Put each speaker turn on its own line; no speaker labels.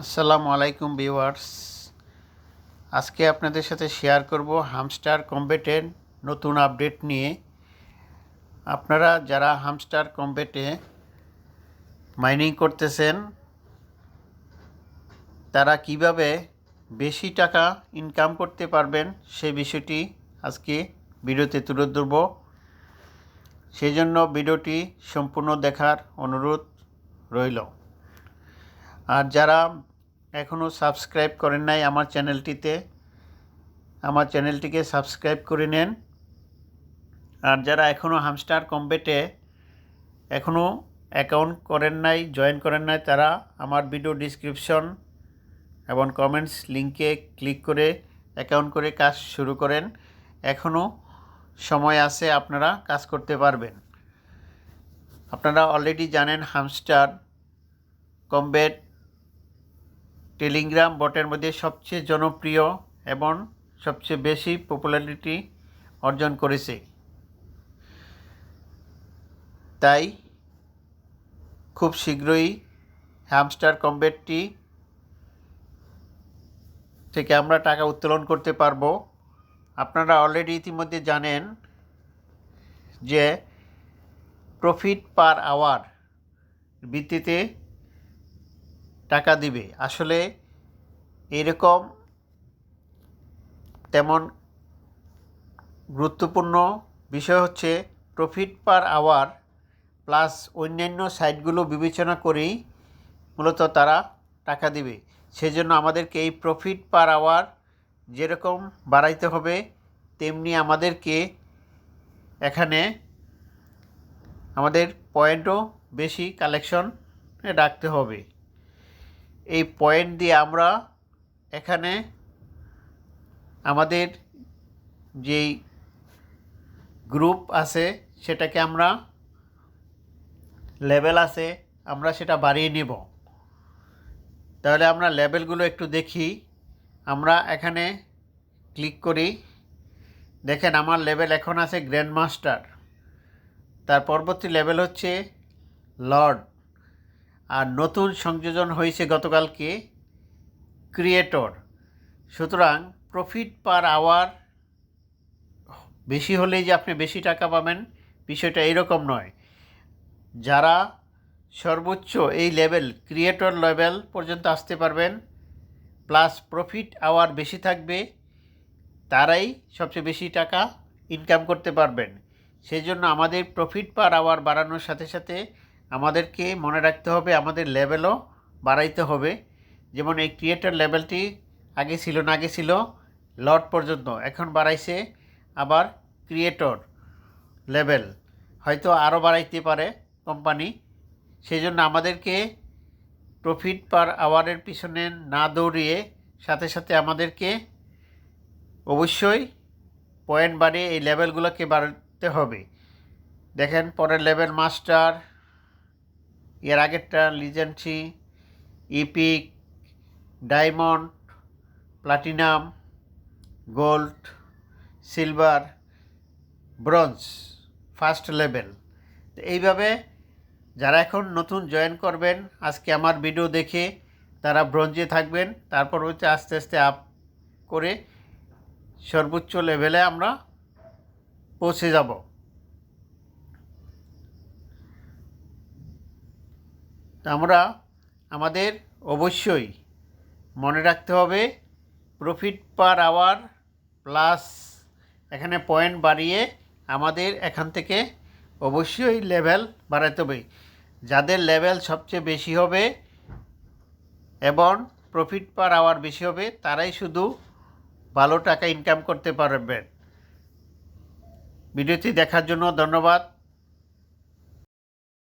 আসসালামু আলাইকুম ভিউয়ার্স। আজকে আপনাদের সাথে শেয়ার করব হামস্টার কম্বেটের নতুন আপডেট নিয়ে। আপনারা যারা হামস্টার কম্বেটে মাইনিং করতেছেন, তারা কীভাবে বেশি টাকা ইনকাম করতে পারবেন সেই বিষয়টি আজকে ভিডিওতে তুলে ধরব। সেই জন্য ভিডিওটি সম্পূর্ণ দেখার অনুরোধ রইল। আর যারা এখনও সাবস্ক্রাইব করেন নাই আমার চ্যানেলটিতে, আমার চ্যানেলটিকে সাবস্ক্রাইব করে নেন। আর যারা এখনও হামস্টার কম্বেটে এখনও অ্যাকাউন্ট করেন নাই, জয়েন করেন নাই, তারা আমার ভিডিও ডিসক্রিপশন এবং কমেন্টস লিঙ্কে ক্লিক করে অ্যাকাউন্ট করে কাজ শুরু করেন। এখনও সময় আছে আপনারা কাজ করতে পারবেন। আপনারা অলরেডি জানেন হামস্টার কম্বেট টেলিগ্রাম বটের মধ্যে সবচেয়ে জনপ্রিয় এবং সবচেয়ে বেশি পপুলারিটি অর্জন করেছে। তাই খুব শীঘ্রই হ্যামস্টার কম্বেটটি থেকে আমরা টাকা উত্তোলন করতে পারব। আপনারা অলরেডি ইতিমধ্যে জানেন যে প্রফিট পার আওয়ার ভিত্তিতে টাকা দিবে। আসলে এরকম তেমন গুরুত্বপূর্ণ বিষয় হচ্ছে প্রফিট পার আওয়ার প্লাস অন্যান্য সাইটগুলো বিবেচনা করেই মূলত তারা টাকা দিবে। সেজন্য আমাদেরকে এই প্রফিট পার আওয়ার যেরকম বাড়াইতে হবে, তেমনি আমাদেরকে এখানে আমাদের পয়েন্টও বেশি কালেকশন রাখতে হবে। এই পয়েন্ট দিয়ে আমরা এখানে আমাদের যেই গ্রুপ আছে, সেটাকে আমরা লেভেল আছে, আমরা সেটা বাড়িয়ে নেব। তাহলে আমরা লেভেলগুলো একটু দেখি। আমরা এখানে ক্লিক করি। দেখেন আমার লেভেল এখন আছে গ্র্যান্ড মাস্টার তার পরবর্তী লেভেল হচ্ছে লর্ড আর নতুন সংযোজন হয়েছে গতকালকে ক্রিয়েটর। সুতরাং প্রফিট পার আওয়ার বেশি হলেই যে আপনি বেশি টাকা পাবেন, বিষয়টা এরকম নয়। যারা সর্বোচ্চ এই লেভেল ক্রিয়েটর লেভেল পর্যন্ত আসতে পারবেন প্লাস প্রফিট আওয়ার বেশি থাকবে, তারাই সবচেয়ে বেশি টাকা ইনকাম করতে পারবেন। সেই জন্য আমাদের প্রফিট পার আওয়ার বাড়ানোর সাথে সাথে আমাদেরকে মনে রাখতে হবে, আমাদের লেভেলও বাড়াইতে হবে। যেমন এই ক্রিয়েটর লেভেলটি আগে ছিল না, আগে ছিল লট পর্যন্ত, এখন বাড়াইছে আবার ক্রিয়েটর লেভেল হয়তো আরও বাড়াইতে পারে কোম্পানি সেই জন্য আমাদেরকে প্রফিট পার আওয়ারের পিছনে না দৌড়িয়ে সাথে সাথে আমাদেরকে অবশ্যই পয়েন্ট বাড়িয়ে এই লেভেলগুলোকে বাড়াতে হবে। দেখেন পরের লেভেল মাস্টার এর আগেরটা legendary epic, diamond, platinum, gold, silver, bronze, first level. তো এইভাবে যারা এখন নতুন জয়েন করবেন, আজকে আমার ভিডিও দেখে তারা ব্রোঞ্জে থাকবেন, তারপর হচ্ছে আস্তে আস্তে আপ করে সর্বোচ্চ লেভেলে আমরা পৌঁছে যাব। আমরা আমাদের অবশ্যই মনে রাখতে হবে প্রফিট পার আওয়ার প্লাস এখানে পয়েন্ট বাড়িয়ে আমাদের এখান থেকে অবশ্যই লেভেল বাড়াতে হবে। যাদের লেভেল সবচেয়ে বেশি হবে এবং প্রফিট পার আওয়ার বেশি হবে, তারাই শুধু ভালো টাকা ইনকাম করতে পারবেন। ভিডিওটি দেখার জন্য ধন্যবাদ।